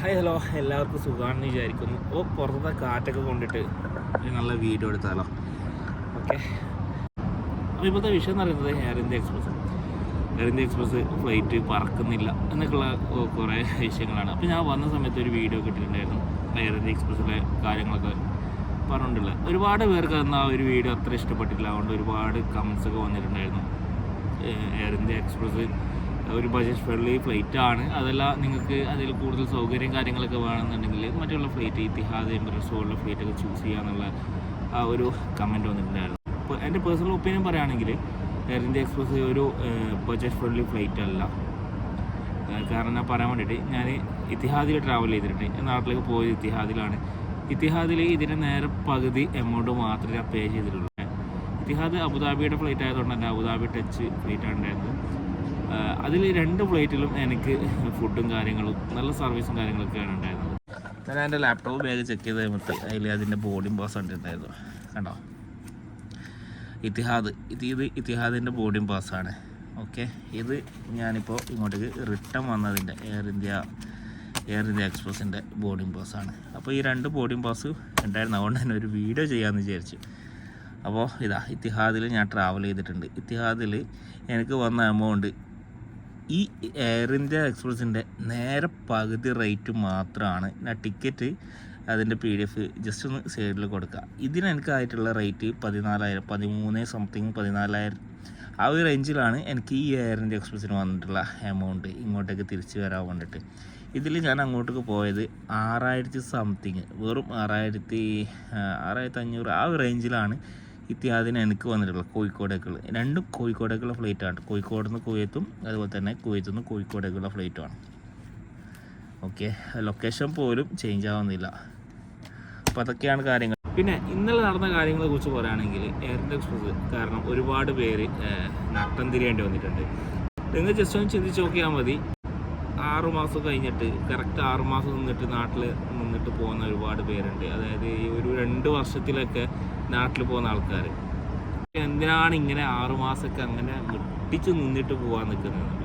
Hi hello എല്ലാവർക്കും സുഖമാണെന്ന് വിചാരിക്കുന്നു. ഓ പുറത്തെ കാറ്റൊക്കെ കൊണ്ടിട്ട് നല്ല വീഡിയോ എടുത്താലോ? ഓക്കെ അപ്പോൾ ഇപ്പോഴത്തെ വിഷയം എന്ന് പറയുന്നത് Air India Express Air India Express flight പറക്കുന്നില്ല എന്നൊക്കെയുള്ള കുറേ വിഷയങ്ങളാണ്. അപ്പോൾ ഞാൻ വന്ന സമയത്ത് ഒരു വീഡിയോ കിട്ടിയിട്ടുണ്ടായിരുന്നു എയർ ഇന്ത്യ എക്സ്പ്രസ്സിലെ കാര്യങ്ങളൊക്കെ പറഞ്ഞിട്ടുള്ളത്. ഒരുപാട് പേർക്ക് അന്ന് ആ ഒരു വീഡിയോ അത്ര ഇഷ്ടപ്പെട്ടില്ല അതുകൊണ്ട് ഒരുപാട് കമൻസ് ഒക്കെ വന്നിട്ടുണ്ടായിരുന്നു. എയർ ഇന്ത്യ എക്സ്പ്രസ് ഒരു ബജറ്റ് ഫ്രണ്ട്ലി ഫ്ലൈറ്റ് ആണ്. അതല്ല നിങ്ങൾക്ക് അതിൽ കൂടുതൽ സൗകര്യം കാര്യങ്ങളൊക്കെ വേണമെന്നുണ്ടെങ്കിൽ മറ്റുള്ള ഫ്ലൈറ്റ് ഇത്തിഹാദ് പോലുള്ള ഫ്ലൈറ്റ് ഒക്കെ ചൂസ് ചെയ്യാന്നുള്ള ആ ഒരു കമന്റ് വന്നിട്ടുണ്ടായിരുന്നു. അപ്പോൾ എന്റെ പേഴ്സണൽ ഒപ്പീനിയൻ പറയുകയാണെങ്കിൽ എയർ ഇന്ത്യ എക്സ്പ്രസ് ഒരു ബജറ്റ് ഫ്രണ്ട്ലി ഫ്ലൈറ്റ് അല്ല. കാരണം ഞാൻ പറയാൻ വേണ്ടിയിട്ട് ഞാൻ ഇത്തിഹാദിൽ ട്രാവൽ ചെയ്തിട്ടുണ്ട്. നാട്ടിലേക്ക് പോയത് ഇത്തിഹാദിലാണ്. ഇത്തിഹാദിൽ ഇതിന് നേരെ പകുതി എമൗണ്ട് മാത്രമേ ഞാൻ പേ ചെയ്തിട്ടുള്ളൂ. ഇത്തിഹാദ് അബുദാബിയുടെ ഫ്ലൈറ്റ് ആയതുകൊണ്ട് തന്നെ അബുദാബി ടച്ച് ഫ്ലൈറ്റ് ആണ് ഉണ്ടായിരുന്നത്. അതിൽ രണ്ട് പ്ലേറ്റിലും എനിക്ക് ഫുഡും കാര്യങ്ങളും നല്ല സർവീസും കാര്യങ്ങളൊക്കെയാണ് ഉണ്ടായിരുന്നത്. ഞാൻ എന്റെ ലാപ്ടോപ്പ് ബാഗ് ചെക്ക് ചെയ്ത് കഴിയുമ്പോൾ അതിൽ അതിന്റെ ബോർഡിംഗ് പാസ് കണ്ടിട്ടുണ്ടായിരുന്നു. കണ്ടോ? ഇത്തിഹാദ്. ഇത് ഇത് ഇത്തിഹാദിന്റെ ബോർഡിംഗ് പാസ്സാണ് ഓക്കെ ഇത് ഞാനിപ്പോൾ ഇങ്ങോട്ടേക്ക് റിട്ടേൺ വന്നതിന്റെ എയർ ഇന്ത്യ എയർ ഇന്ത്യ എക്സ്പ്രസിന്റെ ബോർഡിംഗ് പാസ്സാണ് അപ്പോൾ ഈ രണ്ട് ബോർഡിംഗ് പാസ് ഉണ്ടായിരുന്നു. അതുകൊണ്ട് തന്നെ ഒരു വീഡിയോ ചെയ്യാമെന്ന് വിചാരിച്ചു. അപ്പോൾ ഇതാ ഇത്തിഹാദിൽ ഞാൻ ട്രാവൽ ചെയ്തിട്ടുണ്ട്. ഇത്തിഹാദിൽ എനിക്ക് വന്ന എമൗണ്ട് ഈ എയർ ഇന്ത്യ എക്സ്പ്രസിന്റെ നേരെ പകുതി റേറ്റ് മാത്രമാണ്. ഞാൻ ടിക്കറ്റ് അതിന്റെ പി ഡി എഫ് ജസ്റ്റ് ഒന്ന് സൈഡിൽ കൊടുക്കുക ഇതിന് എനിക്കായിട്ടുള്ള റേറ്റ് പതിനാലായിരം പതിമൂന്ന് സംതിങ് പതിനാലായിരം. ആ ഒരു റേഞ്ചിലാണ് എനിക്ക് ഈ എയർ ഇന്ത്യ എക്സ്പ്രസ്സിന് വന്നിട്ടുള്ള എമൗണ്ട് ഇങ്ങോട്ടേക്ക് തിരിച്ചു വരാൻ വേണ്ടിയിട്ട് ഇതിൽ ഞാൻ അങ്ങോട്ടേക്ക് പോയത് ആറായിരത്തി സംതിങ് വെറും ആറായിരത്തി ആറായിരത്തി അഞ്ഞൂറ് ആ ഒരു റേഞ്ചിലാണ് ഇത്യാദിന് എനിക്ക് വന്നിട്ടുള്ളത് കോഴിക്കോടേക്കുള്ള. രണ്ടും കോഴിക്കോടേക്കുള്ള ഫ്ലൈറ്റാണ് കോഴിക്കോട് നിന്ന് കുവൈത്തും അതുപോലെ തന്നെ കുവൈത്തു നിന്ന് കോഴിക്കോടേക്കുള്ള ഫ്ലൈറ്റുമാണ് ഓക്കെ ലൊക്കേഷൻ പോലും ചേഞ്ച് ആവുന്നില്ല. അപ്പോൾ അതൊക്കെയാണ് കാര്യങ്ങൾ. പിന്നെ ഇന്നലെ നടന്ന കാര്യങ്ങളെ കുറിച്ച് പറയുകയാണെങ്കിൽ എയർ ഇന്ത്യ എക്സ്പ്രസ് കാരണം ഒരുപാട് പേര് നട്ടം തിരിയേണ്ടി വന്നിട്ടുണ്ട്. നിങ്ങൾ ജസ്റ്റ് ഒന്ന് ചിന്തിച്ച് നോക്കിയാൽ മതി. ആറ് മാസം കഴിഞ്ഞിട്ട് കറക്റ്റ് ആറ് മാസം നിന്നിട്ട് നാട്ടിൽ നിന്നിട്ട് പോകുന്ന ഒരുപാട് പേരുണ്ട്. അതായത് ഈ ഒരു രണ്ട് വർഷത്തിലൊക്കെ നാട്ടിൽ പോകുന്ന ആൾക്കാർ എന്തിനാണ് ഇങ്ങനെ ആറ് മാസമൊക്കെ അങ്ങനെ മുട്ടിച്ച് നിന്നിട്ട് പോകാൻ നിൽക്കുന്നത്?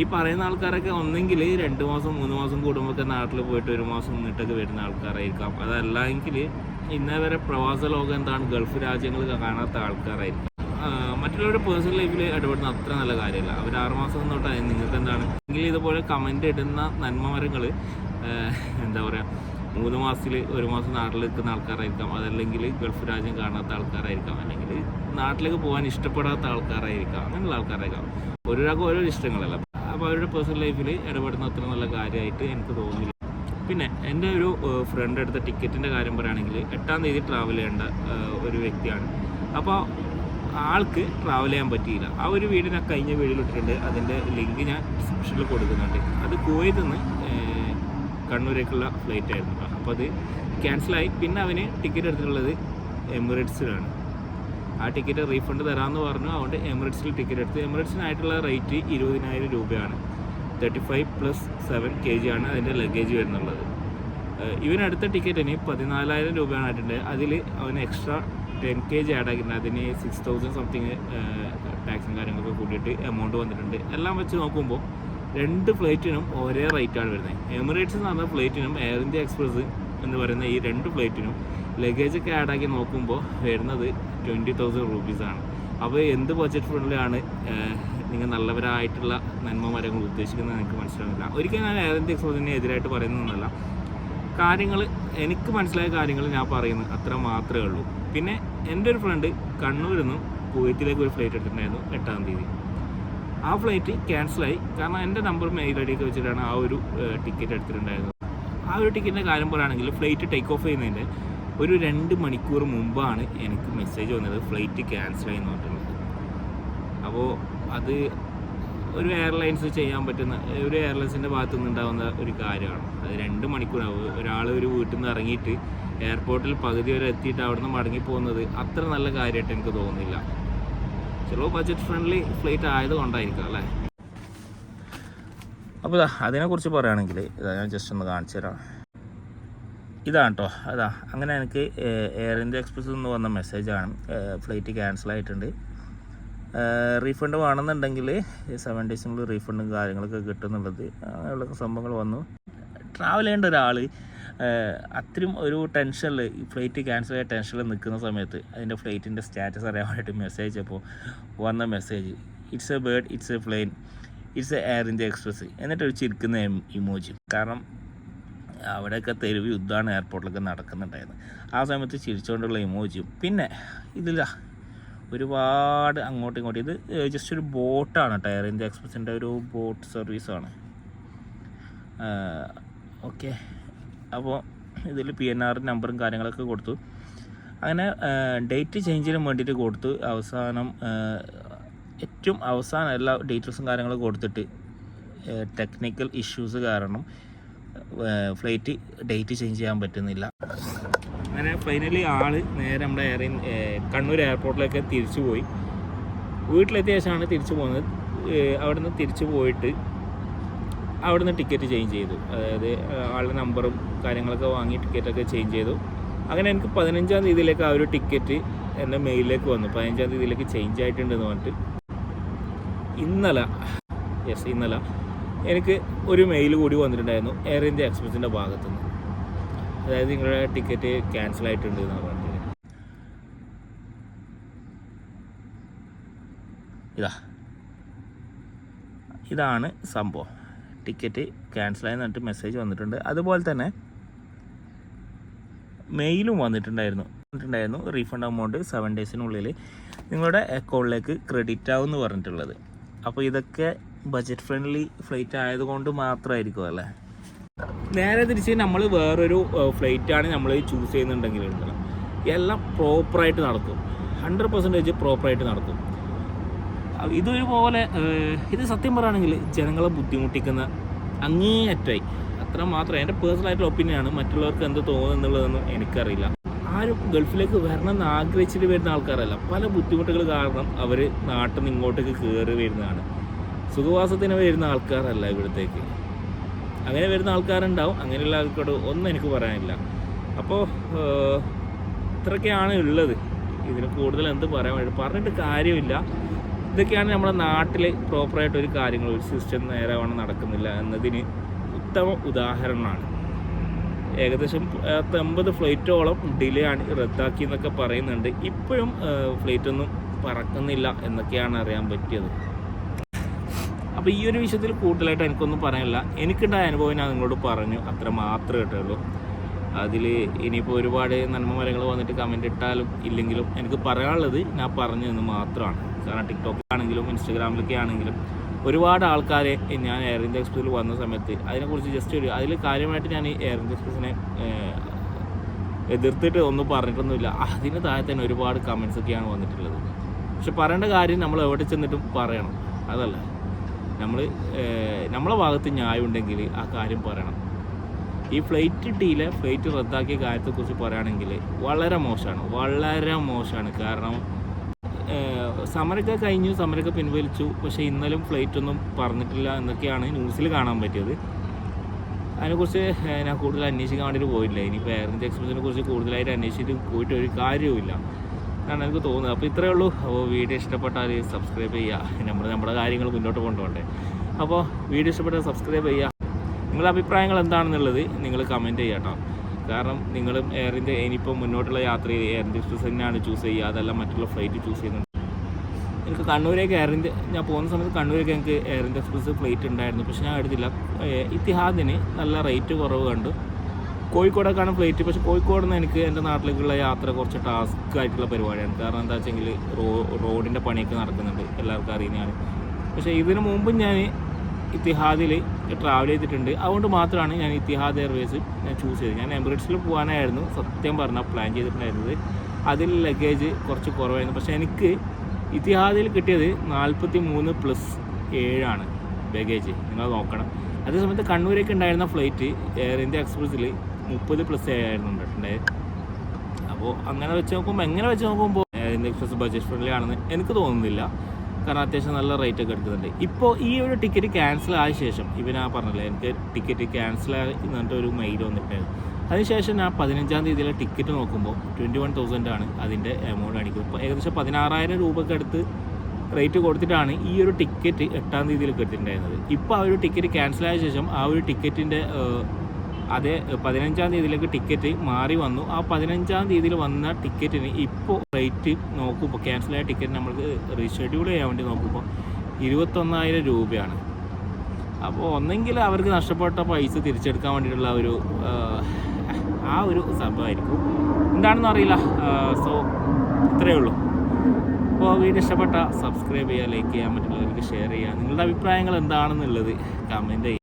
ഈ പറയുന്ന ആൾക്കാരൊക്കെ ഒന്നെങ്കിൽ രണ്ട് മാസം മൂന്ന് മാസം കൂടുമ്പോഴൊക്കെ നാട്ടിൽ പോയിട്ട് ഒരു മാസം നിന്നിട്ടൊക്കെ വരുന്ന ആൾക്കാരായിരിക്കാം. അതല്ല എങ്കിൽ ഇന്നേ വരെ പ്രവാസ ലോകം എന്താണ്? ഗൾഫ് രാജ്യങ്ങൾ കാണാത്ത ആൾക്കാരായിരിക്കും. മറ്റുള്ളവരുടെ പേഴ്സണൽ ലൈഫിൽ ഇടപെടുന്ന അത്ര നല്ല കാര്യമല്ല. അവർ ആറുമാസം തൊട്ട് നിങ്ങൾക്ക് എന്താണ് എങ്കിൽ ഇതുപോലെ കമന്റ് ഇടുന്ന നന്മമരങ്ങൾ എന്താ പറയുക മൂന്ന് മാസത്തിൽ ഒരു മാസം നാട്ടിൽ നിൽക്കുന്ന ആൾക്കാരായിരിക്കാം. അതല്ലെങ്കിൽ ഗൾഫ് രാജ്യം കാണാത്ത ആൾക്കാരായിരിക്കാം. അല്ലെങ്കിൽ നാട്ടിലേക്ക് പോകാൻ ഇഷ്ടപ്പെടാത്ത ആൾക്കാരായിരിക്കാം. അങ്ങനെയുള്ള ആൾക്കാരായിരിക്കാം. ഓരോരാൾക്കും ഓരോ ഇഷ്ടങ്ങളല്ല. അപ്പോൾ അവരുടെ പേഴ്സണൽ ലൈഫിൽ ഇടപെടുന്ന അത്ര നല്ല കാര്യമായിട്ട് എനിക്ക് തോന്നുന്നില്ല. പിന്നെ എന്റെ ഒരു ഫ്രണ്ട് എടുത്ത ടിക്കറ്റിന്റെ കാര്യം പറയുകയാണെങ്കിൽ എട്ടാം തീയതി ട്രാവൽ ചെയ്യേണ്ട ഒരു വ്യക്തിയാണ്. അപ്പോൾ ആൾക്ക് ട്രാവൽ ചെയ്യാൻ പറ്റിയില്ല. ആ ഒരു വീഡിയോ ഞാൻ കഴിഞ്ഞ വീഡിയോയിൽ ഇട്ടിട്ടുണ്ട്. അതിന്റെ ലിങ്ക് ഞാൻ ഡിസ്ക്രിപ്ഷനിൽ കൊടുക്കുന്നുണ്ട്. അത് കുവൈത്തിൽ നിന്ന് കണ്ണൂരേക്കുള്ള ഫ്ലൈറ്റ് ആയിരുന്നു അപ്പോൾ അത് ക്യാൻസലായി പിന്നെ അവന് ടിക്കറ്റ് എടുത്തിട്ടുള്ളത് എമിറേറ്റ്സിലാണ്. ആ ടിക്കറ്റ് റീഫണ്ട് തരാമെന്ന് പറഞ്ഞു. അതുകൊണ്ട് എമിറേറ്റ്സിൽ ടിക്കറ്റ് എടുത്ത്. എമിറേറ്റ്സിനായിട്ടുള്ള റേറ്റ് ഇരുപതിനായിരം രൂപയാണ്. Thirty five plus seven K G ആണ് അതിന്റെ ലഗേജ് വരുന്നുള്ളത്. ഇവനടുത്ത ടിക്കറ്റിന് പതിനാലായിരം രൂപയാണ് ആയിട്ടുണ്ട്. അതിൽ അവന് extra ten K G add ആക്കി അതിന് സിക്സ് തൗസൻഡ് സംതിങ് ടാക്സും കാര്യങ്ങളൊക്കെ കൂട്ടിയിട്ട് എമൗണ്ട് വന്നിട്ടുണ്ട്. എല്ലാം വെച്ച് നോക്കുമ്പോൾ രണ്ട് ഫ്ലൈറ്റിനും ഒരേ റേറ്റാണ് വരുന്നത്. എമിറേറ്റ്സ് എന്ന് പറഞ്ഞ ഫ്ലൈറ്റിനും എയർ ഇന്ത്യ എക്സ്പ്രസ് എന്ന് പറയുന്ന ഈ രണ്ട് ഫ്ലൈറ്റിനും ലഗേജ് ഒക്കെ ആക്കി നോക്കുമ്പോൾ വരുന്നത് ട്വന്റി തൗസൻഡ് റുപ്പീസാണ് അപ്പോൾ എന്ത് ബഡ്ജറ്റ് ഫ്രണ്ട്ലിയാണ് നിങ്ങൾ നല്ലവരായിട്ടുള്ള നന്മ മരങ്ങൾ ഉദ്ദേശിക്കുന്നത് എനിക്ക് മനസ്സിലാവില്ല ഒരിക്കലും ഞാൻ എയർ ഇന്ത്യ എക്സ്പ്രസിനെ എതിരായിട്ട് പറയുന്നതൊന്നുമല്ല. കാര്യങ്ങൾ എനിക്ക് മനസ്സിലായ കാര്യങ്ങൾ ഞാൻ പറയുന്നു അത്ര മാത്രമേ ഉള്ളൂ. പിന്നെ എന്റെ ഒരു ഫ്രണ്ട് കണ്ണൂരിൽ നിന്നും കുവൈത്തിലേക്ക് ഒരു ഫ്ലൈറ്റ് എടുത്തിട്ടുണ്ടായിരുന്നു എട്ടാം തീയതി. ആ ഫ്ലൈറ്റ് ക്യാൻസലായി കാരണം എന്റെ നമ്പർ മെയിൽ ഐ ഡിയൊക്കെ വെച്ചിട്ടാണ് ആ ഒരു ടിക്കറ്റ് എടുത്തിട്ടുണ്ടായിരുന്നത്. ആ ഒരു ടിക്കറ്റിന്റെ കാര്യം പറയുകയാണെങ്കിൽ ഫ്ലൈറ്റ് ടേക്ക് ഓഫ് ചെയ്യുന്നതിന്റെ ഒരു രണ്ട് മണിക്കൂർ മുമ്പാണ് എനിക്ക് മെസ്സേജ് വന്നത്. ഫ്ലൈറ്റ് ക്യാൻസലായി എന്ന് പറഞ്ഞിട്ടുള്ളത്. അപ്പോൾ അത് ഒരു എയർലൈൻസ് ചെയ്യാൻ പറ്റുന്ന ഒരു എയർലൈൻസിന്റെ ഭാഗത്തു നിന്നുണ്ടാകുന്ന ഒരു കാര്യമാണ്. അത് രണ്ട് മണിക്കൂറാവും. ഒരാൾ ഒരു വീട്ടിൽ നിന്ന് ഇറങ്ങിയിട്ട് എയർപോർട്ടിൽ പകുതി വരെ എത്തിയിട്ട് അവിടെ നിന്ന് മടങ്ങി പോകുന്നത് അത്ര നല്ല കാര്യമായിട്ട് എനിക്ക് തോന്നുന്നില്ല. ചിലപ്പോൾ ബഡ്ജറ്റ് ഫ്രണ്ട്ലി ഫ്ലൈറ്റ് ആയതുകൊണ്ടായിരിക്കും അല്ലേ? അപ്പോൾ അതിനെക്കുറിച്ച് പറയുകയാണെങ്കിൽ ഇതാ ഞാൻ ജസ്റ്റ് ഒന്ന് കാണിച്ചു തരാം. ഇതാണ് കേട്ടോ അതാ അങ്ങനെ എനിക്ക് എയർ ഇന്ത്യ എക്സ്പ്രസ്സിൽ നിന്ന് വന്ന മെസ്സേജാണ് ഫ്ലൈറ്റ് ക്യാൻസൽ ആയിട്ടുണ്ട്. റീഫണ്ട് വേണമെന്നുണ്ടെങ്കിൽ സെവൻ ഡേയ്സിനുള്ളിൽ റീഫണ്ടും കാര്യങ്ങളൊക്കെ കിട്ടുന്നുള്ളത്. അങ്ങനെയുള്ള സംഭവങ്ങൾ വന്നു. ട്രാവൽ ചെയ്യേണ്ട ഒരാൾ അത്രയും ഒരു ടെൻഷനിൽ ഫ്ലൈറ്റ് ക്യാൻസൽ ആയ ടെൻഷനിൽ നിൽക്കുന്ന സമയത്ത് അതിന്റെ ഫ്ലൈറ്റിന്റെ സ്റ്റാറ്റസ് അറിയാൻ വേണ്ടിയിട്ട് മെസ്സേജ് അപ്പോൾ വന്ന message it's a bird it's a plane it's a Air India Express എന്നിട്ട് ഒരു ചിരിക്കുന്ന ഇമോജി കാരണം അവിടെയൊക്കെ തെരുവ് യുദ്ധമാണ് എയർപോർട്ടിലൊക്കെ നടക്കുന്നുണ്ടായിരുന്നത്. ആ സമയത്ത് ചിരിച്ചുകൊണ്ടുള്ള ഇമോജിയും പിന്നെ ഇതിലാ ഒരുപാട് അങ്ങോട്ടും ഇങ്ങോട്ടും. ഇത് ജസ്റ്റ് ഒരു ബോട്ടാണ് കേട്ടോ എയർ ഇന്ത്യ എക്സ്പ്രസിന്റെ ഒരു ബോട്ട് സർവീസാണ്. ഓക്കെ. അപ്പോൾ ഇതിൽ പി എൻ ആർ നമ്പറും കാര്യങ്ങളൊക്കെ കൊടുത്തു. അങ്ങനെ ഡേറ്റ് ചേഞ്ചിന് വേണ്ടിയിട്ട് കൊടുത്തു. അവസാനം ഏറ്റവും അവസാനം എല്ലാ ഡീറ്റെയിൽസും കാര്യങ്ങളും കൊടുത്തിട്ട് ടെക്നിക്കൽ ഇഷ്യൂസ് കാരണം ഫ്ലൈറ്റ് ഡേറ്റ് ചേഞ്ച് ചെയ്യാൻ പറ്റുന്നില്ല. അങ്ങനെ ഫൈനലി ആൾ നേരെ നമ്മുടെ എയർ കണ്ണൂർ എയർപോർട്ടിലേക്ക് തിരിച്ചു പോയി. വീട്ടിലെത്തിയ ശേഷമാണ് തിരിച്ചു പോകുന്നത്. അവിടുന്ന് തിരിച്ചു പോയിട്ട് അവിടുന്ന് ടിക്കറ്റ് ചേഞ്ച് ചെയ്തു. അതായത് ആളുടെ നമ്പറും കാര്യങ്ങളൊക്കെ വാങ്ങി ടിക്കറ്റൊക്കെ ചേഞ്ച് ചെയ്തു. അങ്ങനെ എനിക്ക് പതിനഞ്ചാം തീയതിയിലേക്ക് ആ ഒരു ടിക്കറ്റ് എന്റെ മെയിലിലേക്ക് വന്നു. പതിനഞ്ചാം തീയതിയിലേക്ക് ചേഞ്ച് ആയിട്ടുണ്ടെന്ന് പറഞ്ഞിട്ട്. ഇന്നലെ യെസ് ഇന്നലെ എനിക്ക് ഒരു മെയിൽ കൂടി വന്നിട്ടുണ്ടായിരുന്നു എയർ ഇന്ത്യ എക്സ്പ്രസിന്റെ ഭാഗത്തുനിന്ന്. അതായത് നിങ്ങളുടെ ടിക്കറ്റ് ക്യാൻസൽ ആയിട്ടുണ്ട് എന്നാണ് പറഞ്ഞത്. ഇതാ. ഇതാണ് സംഭവം. ടിക്കറ്റ് ക്യാൻസലായി എന്നിട്ട് മെസ്സേജ് വന്നിട്ടുണ്ട്. അതുപോലെ തന്നെ മെയിലും വന്നിട്ടുണ്ടായിരുന്നു. വന്നിട്ടുണ്ടായിരുന്നു. റീഫണ്ട് എമൗണ്ട് സെവൻ ഡേയ്സിനുള്ളിൽ നിങ്ങളുടെ അക്കൗണ്ടിലേക്ക് ക്രെഡിറ്റ് ആവും എന്ന് പറഞ്ഞിട്ടുള്ളത്. അപ്പോൾ ഇതൊക്കെ ബജറ്റ് ഫ്രണ്ട്ലി ഫ്ലൈറ്റ് ആയതുകൊണ്ട് മാത്രമായിരിക്കും അല്ലേ? നേരെ തിരിച്ച് നമ്മൾ വേറൊരു ഫ്ലൈറ്റ് ആണ് നമ്മൾ ചൂസ് ചെയ്യുന്നുണ്ടെങ്കിൽ എല്ലാം പ്രോപ്പറായിട്ട് നടക്കും. ഹൺഡ്രഡ് പെർസെന്റേജ് പ്രോപ്പറായിട്ട് നടക്കും. ഇതൊരുപോലെ ഇത് സത്യം പറയുകയാണെങ്കിൽ ജനങ്ങളെ ബുദ്ധിമുട്ടിക്കുന്ന അങ്ങേയറ്റായി അത്ര മാത്രം എന്റെ പേഴ്സണലായിട്ടുള്ള ഒപ്പീനിയനാണ്. മറ്റുള്ളവർക്ക് എന്ത് തോന്നുന്നു എന്നുള്ളതൊന്നും എനിക്കറിയില്ല. ആരും ഗൾഫിലേക്ക് വരണം എന്ന് ആഗ്രഹിച്ചിട്ട് വരുന്ന ആൾക്കാരല്ല. പല ബുദ്ധിമുട്ടുകൾ കാരണം അവർ നാട്ടിൽ നിന്ന് ഇങ്ങോട്ടേക്ക് കയറി വരുന്നതാണ്. സുഖവാസത്തിന് വരുന്ന ആൾക്കാരല്ല ഇവിടത്തേക്ക്. അങ്ങനെ വരുന്ന ആൾക്കാരുണ്ടാവും. അങ്ങനെയുള്ള ആൾക്കാരോട് ഒന്നും എനിക്ക് പറയാനില്ല. അപ്പോൾ ഇത്രയൊക്കെയാണ് ഉള്ളത്. ഇതിന് കൂടുതൽ എന്ത് പറയാൻ വേണ്ടി പറഞ്ഞിട്ട് കാര്യമില്ല. ഇതൊക്കെയാണ് നമ്മുടെ നാട്ടിൽ പ്രോപ്പറായിട്ട് ഒരു കാര്യങ്ങൾ. ഒരു സിസ്റ്റം നേരവണ്ണം നടക്കുന്നില്ല എന്നതിന് ഉത്തമ ഉദാഹരണമാണ്. ഏകദേശം എൺപത് ഫ്ലൈറ്റോളം ഡിലേ ആണ് റദ്ദാക്കി എന്നൊക്കെ പറയുന്നുണ്ട്. ഇപ്പോഴും ഫ്ലൈറ്റൊന്നും പറക്കുന്നില്ല എന്നൊക്കെയാണ് അറിയാൻ പറ്റിയത്. അപ്പോൾ ഈ ഒരു വിഷയത്തിൽ കൂടുതലായിട്ട് എനിക്കൊന്നും പറയാനില്ല. എനിക്കുണ്ടായ അനുഭവം ഞാൻ നിങ്ങളോട് പറഞ്ഞു. അത്ര മാത്രമേ കേട്ടുള്ളൂ. അതിൽ ഇനിയിപ്പോൾ ഒരുപാട് നന്മ മരങ്ങൾ വന്നിട്ട് കമന്റ് ഇട്ടാലും ഇല്ലെങ്കിലും എനിക്ക് പറയാനുള്ളത് ഞാൻ പറഞ്ഞു എന്ന് മാത്രമാണ്. കാരണം ടിക്ടോക്കിലാണെങ്കിലും ഇൻസ്റ്റഗ്രാമിലൊക്കെ ആണെങ്കിലും ഒരുപാട് ആൾക്കാരെ ഞാൻ എയർ ഇന്ത്യ എക്സ്പ്രസിൽ വന്ന സമയത്ത് അതിനെക്കുറിച്ച് ജസ്റ്റ് ഒരു അതിൽ കാര്യമായിട്ട് ഞാൻ എയർ ഇന്ത്യ എക്സ്പ്രസിനെ എതിർത്തിട്ട് ഒന്നും പറഞ്ഞിട്ടൊന്നുമില്ല. അതിന് താഴെ തന്നെ ഒരുപാട് കമൻസ് ഒക്കെയാണ് വന്നിട്ടുള്ളത്. പക്ഷെ പറയേണ്ട കാര്യം നമ്മൾ എവിടെ ചെന്നിട്ടും പറയണം. അതല്ല. നമ്മൾ നമ്മളെ ഭാഗത്ത് ന്യായം ഉണ്ടെങ്കിൽ ആ കാര്യം പറയണം. ഈ ഫ്ലൈറ്റ് ഡീലെ ഫ്ലൈറ്റ് റദ്ദാക്കിയ കാര്യത്തെക്കുറിച്ച് പറയുകയാണെങ്കിൽ വളരെ മോശമാണ് വളരെ മോശമാണ്. കാരണം സമരൊക്കെ കഴിഞ്ഞു സമരമൊക്കെ പിൻവലിച്ചു പക്ഷേ ഇന്നലും ഫ്ലൈറ്റ് ഒന്നും പറഞ്ഞിട്ടില്ല എന്നൊക്കെയാണ് ന്യൂസിൽ കാണാൻ പറ്റിയത്. അതിനെക്കുറിച്ച് ഞാൻ കൂടുതൽ അന്വേഷിക്കാൻ വേണ്ടിയിട്ട് പോയില്ല ഇനിയിപ്പോൾ എയർ ഇന്ത്യ എക്സ്പ്രസിനെ കുറിച്ച് കൂടുതലായിട്ട് അന്വേഷിച്ചിട്ട് പോയിട്ട് ഒരു കാര്യവുമില്ല. എന്നാണ് എനിക്ക് തോന്നുന്നത്. അപ്പോൾ ഇത്രയേ ഉള്ളൂ. അപ്പോൾ വീഡിയോ ഇഷ്ടപ്പെട്ടാൽ സബ്സ്ക്രൈബ് ചെയ്യുക. നമ്മൾ നമ്മുടെ കാര്യങ്ങൾ മുന്നോട്ട് കൊണ്ടുപോകണ്ടേ. അപ്പോൾ വീഡിയോ ഇഷ്ടപ്പെട്ടാൽ സബ്സ്ക്രൈബ് ചെയ്യുക. നിങ്ങളുടെ അഭിപ്രായങ്ങൾ എന്താണെന്നുള്ളത് നിങ്ങൾ കമന്റ് ചെയ്യുക കേട്ടോ. കാരണം നിങ്ങളും എയർ ഇന്ത്യ ഇനിയിപ്പോൾ മുന്നോട്ടുള്ള യാത്രയിൽ എയർ ഇന്ത്യ എക്സ്പ്രസ് തന്നെയാണ് ചൂസ് ചെയ്യുക. അതല്ല മറ്റുള്ള ഫ്ലൈറ്റ് ചൂസ് ചെയ്യുന്നുണ്ട്. എനിക്ക് കണ്ണൂരേക്ക് എയർ ഇന്ത്യ ഞാൻ പോകുന്ന സമയത്ത് കണ്ണൂരേക്ക് എനിക്ക് എയർ ഇന്ത്യ എക്സ്പ്രസ് ഫ്ലൈറ്റ് ഉണ്ടായിരുന്നു. പക്ഷേ ഞാൻ എടുത്തില്ല. ഇത്തിഹാദിന് നല്ല റേറ്റ് കുറവ് കണ്ടു. കോഴിക്കോടേക്കാണ് ഫ്ലൈറ്റ് പക്ഷേ കോഴിക്കോട് നിന്ന് എനിക്ക് എന്റെ നാട്ടിലേക്കുള്ള യാത്ര കുറച്ച് ടാസ്ക് ആയിട്ടുള്ള പരിപാടിയാണ്. കാരണം എന്താ വെച്ചെങ്കിൽ റോ റോഡിന്റെ പണിയൊക്കെ നടക്കുന്നുണ്ട്. എല്ലാവർക്കും അറിയുന്നതാണ്. പക്ഷേ ഇതിന് മുമ്പ് ഞാൻ ഇത്തിഹാദിൽ ട്രാവൽ ചെയ്തിട്ടുണ്ട്. അതുകൊണ്ട് മാത്രമാണ് ഞാൻ ഇത്തിഹാദ് എയർവേസ് ഞാൻ ചൂസ് ചെയ്തത്. ഞാൻ എമിറേറ്റ്സിൽ പോകാനായിരുന്നു. സത്യം പറഞ്ഞാൽ പ്ലാൻ ചെയ്തിട്ടുണ്ടായിരുന്നത്. അതിൽ ലഗേജ് കുറച്ച് കുറവായിരുന്നു. പക്ഷേ എനിക്ക് ഇത്തിഹാദിൽ കിട്ടിയത് നാൽപ്പത്തി മൂന്ന് പ്ലസ് ഏഴാണ് ലഗേജ് നിങ്ങൾ നോക്കണം. അതേസമയത്ത് കണ്ണൂരേക്ക് ഉണ്ടായിരുന്ന ഫ്ലൈറ്റ് എയർ ഇന്ത്യ എക്സ്പ്രസ്സിൽ മുപ്പത് പ്ലസ് ആയിരുന്നു ഉണ്ടായിട്ടുണ്ടായത് അപ്പോൾ അങ്ങനെ വെച്ച് നോക്കുമ്പോൾ എങ്ങനെ വെച്ച് നോക്കുമ്പോൾ എക്സ്പ്രസ് ബഡ്ജറ്റ് ഫ്രണ്ട്ലി ആണെന്ന് എനിക്ക് തോന്നുന്നില്ല. കാരണം അത്യാവശ്യം നല്ല റേറ്റ് ഒക്കെ എടുക്കുന്നുണ്ട് ഇപ്പോൾ ഈ ഒരു ടിക്കറ്റ് ക്യാൻസൽ ആയ ശേഷം ഇപ്പം ഞാൻ പറഞ്ഞില്ലേ എനിക്ക് ടിക്കറ്റ് ക്യാൻസൽ ആയി എന്നിട്ട് ഒരു മെയിൽ വന്നിട്ടുണ്ടായിരുന്നു അതിനുശേഷം ഞാൻ പതിനഞ്ചാം തീയതിയിലെ ടിക്കറ്റ് നോക്കുമ്പോൾ ട്വന്റി വൺ തൗസൻഡ് ആണ് അതിന്റെ എമൗണ്ട് കാണിക്കും ഇപ്പോൾ ഏകദേശം പതിനാറായിരം രൂപയ്ക്ക് അടുത്ത് റേറ്റ് കൊടുത്തിട്ടാണ് ഈ ഒരു ടിക്കറ്റ് എട്ടാം തീയതിയിലേക്ക് എടുത്തിട്ടുണ്ടായിരുന്നത്. ഇപ്പോൾ ആ ഒരു ടിക്കറ്റ് ക്യാൻസൽ ആയ ശേഷം ആ ഒരു ടിക്കറ്റിന്റെ അത് പതിനഞ്ചാം തീയതിയിലേക്ക് ടിക്കറ്റ് മാറി വന്നു. ആ പതിനഞ്ചാം തീയതിയിൽ വന്ന ടിക്കറ്റിന് ഇപ്പോൾ റേറ്റ് നോക്കുമ്പോൾ ക്യാൻസലായ ടിക്കറ്റ് നമ്മൾക്ക് റീഷെഡ്യൂൾ ചെയ്യാൻ വേണ്ടി നോക്കുമ്പോൾ ഇരുപത്തൊന്നായിരം രൂപയാണ്. അപ്പോൾ ഒന്നെങ്കിൽ അവർക്ക് നഷ്ടപ്പെട്ട പൈസ തിരിച്ചെടുക്കാൻ വേണ്ടിയിട്ടുള്ള ഒരു ആ, ഒരു സംഭവമായിരിക്കും. എന്താണെന്ന് അറിയില്ല. സോ ഇത്രയേ ഉള്ളൂ. അപ്പോൾ വീഡിയോ ഇഷ്ടപ്പെട്ട സബ്സ്ക്രൈബ് ചെയ്യുക ലൈക്ക് ചെയ്യാൻ മറ്റുള്ളവർക്ക് ഷെയർ ചെയ്യുക. നിങ്ങളുടെ അഭിപ്രായങ്ങൾ എന്താണെന്നുള്ളത് കമന്റ് ചെയ്യുക.